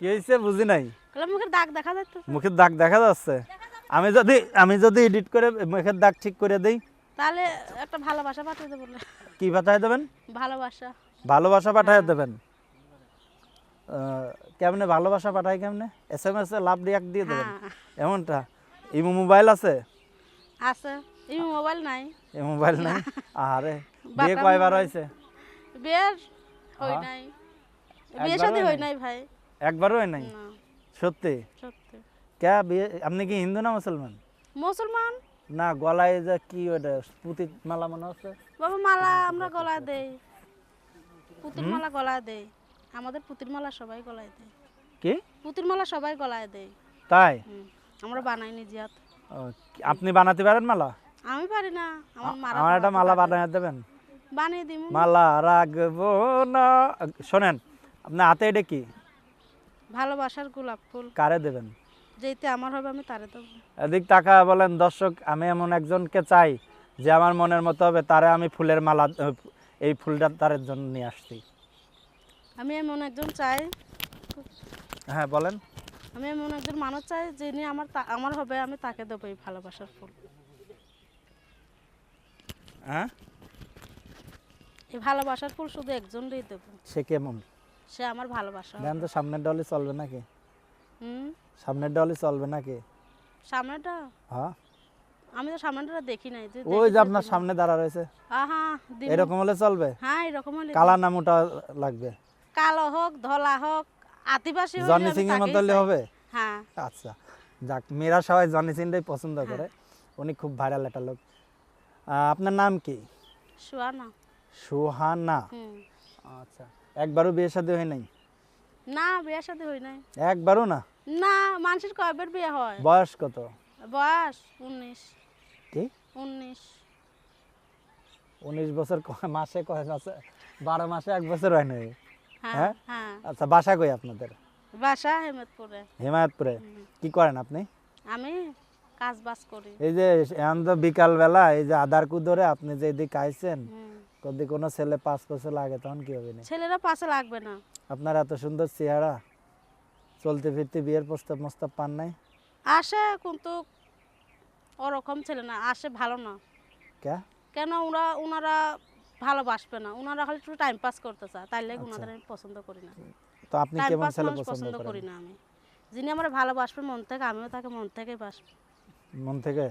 কি হয়েছে বুঝি নাই? মুখের দাগ দেখা যাচ্ছে মুখের দাগ দেখা যাচ্ছে? আমি যদি আমি যদি এডিট করে মুখের দাগ ঠিক করে দেই? তাহলে একটা ভালোবাসা পাঠিয়ে দেবো কি পাঠায় দেবেন? ভালোবাসা। ভালোবাসা পাঠায় দেবেন? কেমনে ভালোবাসা পাঠায় কেমনে? এস এম এস এ লাভ রিয়াক্ট দিয়ে দেবেন? হ্যাঁ। এমনটা? ইমো মোবাইল আছে? আছে। এই মোবাইল নাই। এই মোবাইল নাই? আরে বিয়ে কয়বার। হয়েছে? বিয়ের হই হ্যাঁ। নাই। বিয়ে শাদী হই? নাই ভাই। একবারও হয় নাই? সত্যি? সত্যি। কে বিয়ে? আপনি কি হিন্দু না মুসলমান? মুসলমান। না গলায় যে কি ওটা পুঁতি মালা মনে হচ্ছে বাবা মালা আমরা গলায় দেই। পুতির মালা গলায় দেই। আমাদের পুতির মালা সবাই গলায় দেয়। কি? পুতির মালা সবাই গলায় দেয়। তাই? আমরা বানাই নিজে হাত ও, আপনি বানাতে পারেন মালা? আমি পারি না। আমার মারা আমার একটা মালা বানিয়ে দেবেন? বানিয়ে দিমু। মালা রাখব না। শোনেন আপনার হাতে এটা কি? ভালোবাসার গোলাপ ফুল। কারে দেবেন? যেতে আমার হবে আমি তারে দেবো। এদিক টাকা বলেন দর্শক আমি এমন একজনকে চাই যে আমার মনের মতো হবে তারে আমি ফুলের মালা এই ফুলটা তারের জন্য নিয়ে আসছি। আমি এমন একজন চাই হ্যাঁ বলেন। আমি এমন একজন মানুষ চাই যিনি আমার আমার হবে আমি তাকে দেবো এই ভালোবাসার ফুল। হ্যাঁ? এই ভালোবাসার ফুল শুধু একজনই দেবো। সে কেমন? সে আমার ভালোবাসা দেন তো সামনের ডলি চলবে নাকি? হুম? সামনের ডলি চলবে নাকি? সামনেটা? হ্যাঁ। আমি তো সামনেটা দেখি নাই ওই যে আপনার সামনে দাঁড়া রয়েছে। আহা এরকম হলে চলবে? হ্যাঁ এরকম হলে কালা নাম ওটা লাগবে? কালো হোক ধলা হোক আদিবাসী হলে জনি সিং এর মতো হলে হবে? হ্যাঁ। আচ্ছা যাক মেয়েরা সবাই জনি সিংটাই পছন্দ করে। উনি খুব ভাইরাল একটা লোক। আহ, আপনার নাম কি? সুহানা। হুম। আচ্ছা। একবারও বিয়ে শাদী হয় নাই? না বিয়ের সাথে হই নাই। একবারও না? না মানুষের কয়বার বিয়ে হয়? বয়স কত? বয়স উনিশ। কি? উনিশ। উনিশ বছর ক- মাসে কয় মাসে বারো মাসে এক বছর হয় নাই? হ্যাঁ হ্যাঁ? হ্যাঁ। আচ্ছা বাসা কই আপনাদের? বাসা হেমতপুরে। হিমায়তপুরে। কি করেন আপনি? আমি কাজ বাজ করি। এই যে এখন তো বিকাল বেলা এই যে আধার কু ধরে আপনি যে এদিকে আইছেন হুম। যদি কোনো ছেলে পাঁচ বছর লাগে তখন কি হবে না ছেলেরা পাশে লাগবে না। আপনার এত সুন্দর চেহারা। চলতে ফিরতে বিয়ের প্রস্তাব মস্তাব পান নাই? আসে কিন্তু ওরকম ছেলে না আসে ভালো না। কে? কেন ওরা ওনারা ভালোবাসবে না। ওনারা খালি একটু টাইম পাস করতে চায় তাই লাগে আচ্ছা। ওনাদের আমি পছন্দ করি না। তো আপনি টাইম কেমন পাস ছেলে মানুষ পছন্দ পছন্দ করি করেন না আমি। যিনি আমার ভালোবাসবে মন থেকে আমিও তাকে মন থেকেই বাসবো। মন থেকে?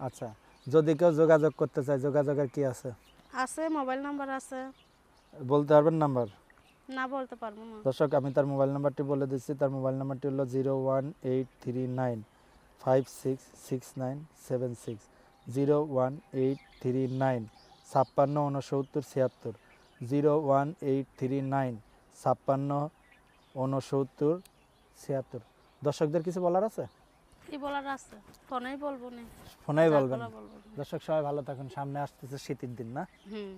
আচ্ছা। যদি কেউ যোগাযোগ করতে চায় যোগাযোগের কি আছে? আছে মোবাইল নাম্বার আছে। বলতে পারবেন নাম্বার? না বলতে পারব না। দর্শক আমি তার মোবাইল নাম্বারটি বলে দিচ্ছি। তার মোবাইল নাম্বারটি হলো zero one eight three nine five six six nine seven six. Zero one eight three nine ছাপ্পান্ন উনসত্তর ছিয়াত্তর। Zero one eight three nine ছাপ্পান্ন উনসত্তর ছিয়াত্তর। দর্শকদের কিছু বলার আছে? কি বলার আছে? ফোনেই বলব না। ফোনেই বলবেন। দর্শক সবাই ভালো থাকুন। সামনে আসতেছে শীতের দিন না? হুম।